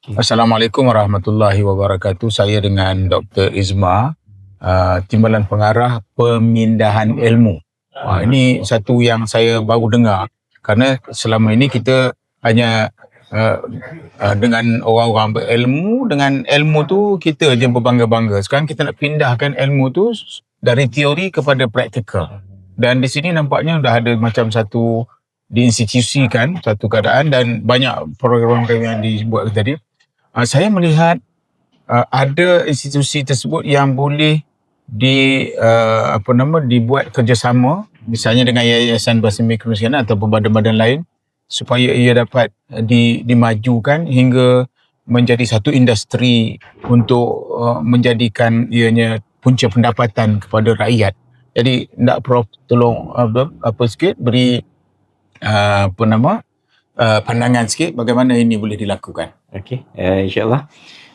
Assalamualaikum warahmatullahi wabarakatuh. Saya dengan Dr. Izma, uh, Timbalan Pengarah Pemindahan Ilmu. Uh, ini satu yang saya baru dengar kerana selama ini kita hanya uh, uh, dengan orang-orang berilmu, dengan ilmu tu kita je berbangga-bangga. Sekarang kita nak pindahkan ilmu tu dari teori kepada praktikal. Dan di sini nampaknya dah ada macam satu diinstitusikan satu keadaan dan banyak program-program yang dibuat tadi uh, saya melihat uh, ada institusi tersebut yang boleh di uh, apa nama dibuat kerjasama misalnya dengan Yayasan Bahasa Mikronesia atau badan-badan lain supaya ia dapat di, dimajukan hingga menjadi satu industri untuk uh, menjadikan ianya punca pendapatan kepada rakyat. Jadi nak Prof tolong apa, apa sikit beri uh, apa nama uh, pandangan sikit bagaimana ini boleh dilakukan. Okey, uh, insyaAllah.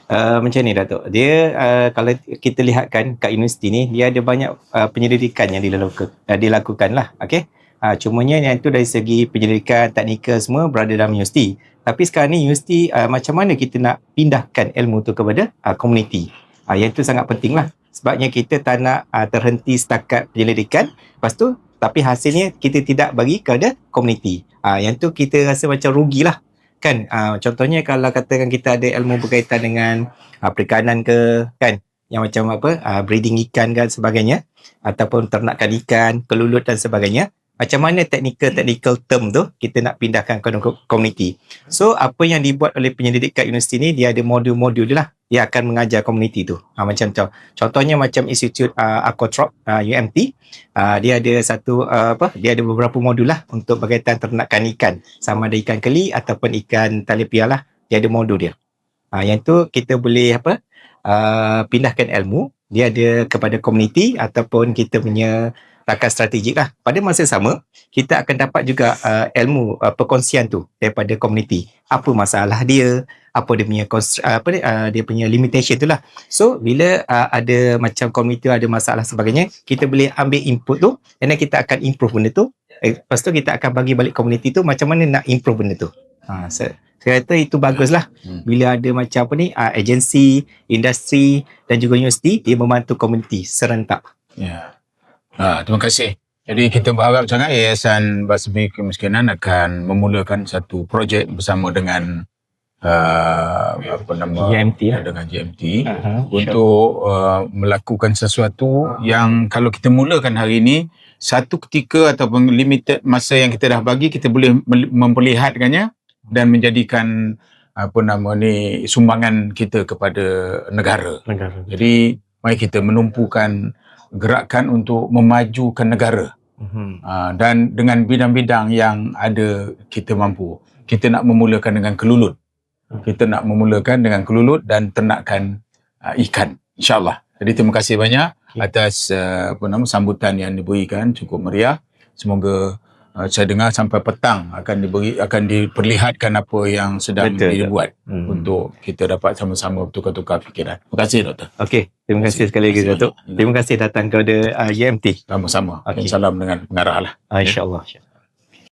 Uh, macam ni Datuk. Dia uh, kalau kita lihatkan kat universiti ni dia ada banyak uh, penyelidikan yang dilakukan uh, dilakukan lah. Okey. Uh, cumanya yang itu dari segi penyelidikan teknikal semua berada dalam universiti. Tapi sekarang ni universiti uh, macam mana kita nak pindahkan ilmu tu kepada uh, komuniti. Uh, yang itu sangat penting lah. Sebabnya kita tak nak uh, terhenti setakat penyelidikan. Lepas tu tapi hasilnya kita tidak bagi kepada komuniti. Uh, yang tu kita rasa macam rugilah. Kan? Uh, contohnya kalau katakan kita ada ilmu berkaitan dengan uh, perikanan ke kan? Yang macam apa? Uh, breeding ikan dan sebagainya ataupun ternakan ikan kelulut dan sebagainya macam mana technical-technical term tu kita nak pindahkan ke komuniti. So apa yang dibuat oleh penyelidik kat universiti ni dia ada modul-modul dia lah. Dia akan mengajar komuniti tu. Ha, macam contoh. Contohnya macam Institute uh, Aquatrop uh, UMT. Uh, dia ada satu uh, apa? Dia ada beberapa modul lah untuk berkaitan ternakan ikan. Sama ada ikan keli ataupun ikan talipia lah. Dia ada modul dia. Uh, yang tu kita boleh apa? Uh, pindahkan ilmu. Dia ada kepada komuniti ataupun kita punya rakan strategik lah. Pada masa sama, kita akan dapat juga uh, ilmu uh, perkongsian tu daripada komuniti. Apa masalah dia, apa dia punya uh, apa dia, uh, dia punya limitation tu lah. So, bila uh, ada macam komuniti ada masalah sebagainya, kita boleh ambil input tu dan kita akan improve benda tu. Eh, lepas tu kita akan bagi balik komuniti tu macam mana nak improve benda tu. Ha, saya, saya kata itu baguslah hmm. bila ada macam apa ni uh, agensi, industri dan juga universiti dia membantu komuniti serentak. Ya. Yeah. Ha, terima kasih. Jadi kita berharap sangat Yayasan Basmi Kemiskinan akan memulakan satu projek bersama dengan uh, apa nama GMT lah. dengan GMT uh-huh, untuk sure. uh, melakukan sesuatu yang kalau kita mulakan hari ini satu ketika ataupun limited masa yang kita dah bagi kita boleh memperlihatkannya dan menjadikan apa nama ni sumbangan kita kepada negara. negara. Jadi mari kita menumpukan gerakan untuk memajukan negara. Mm-hmm. Uh, dan dengan bidang-bidang yang ada kita mampu. Kita nak memulakan dengan kelulut. Mm. Kita nak memulakan dengan kelulut dan ternakan uh, ikan. InsyaAllah. Jadi terima kasih banyak atas uh, apa nama sambutan yang diberikan cukup meriah. Semoga uh, saya dengar sampai petang akan diberi akan diperlihatkan apa yang sedang Betul, dibuat hmm. untuk kita dapat sama-sama bertukar-tukar fikiran. Terima kasih doktor. Okey, terima kasih sekali lagi Datuk. Terima kasih datang kepada uh, UMT. Sama-sama. Okay. Salam dengan pengarah lah. Uh, InsyaAllah. Ya.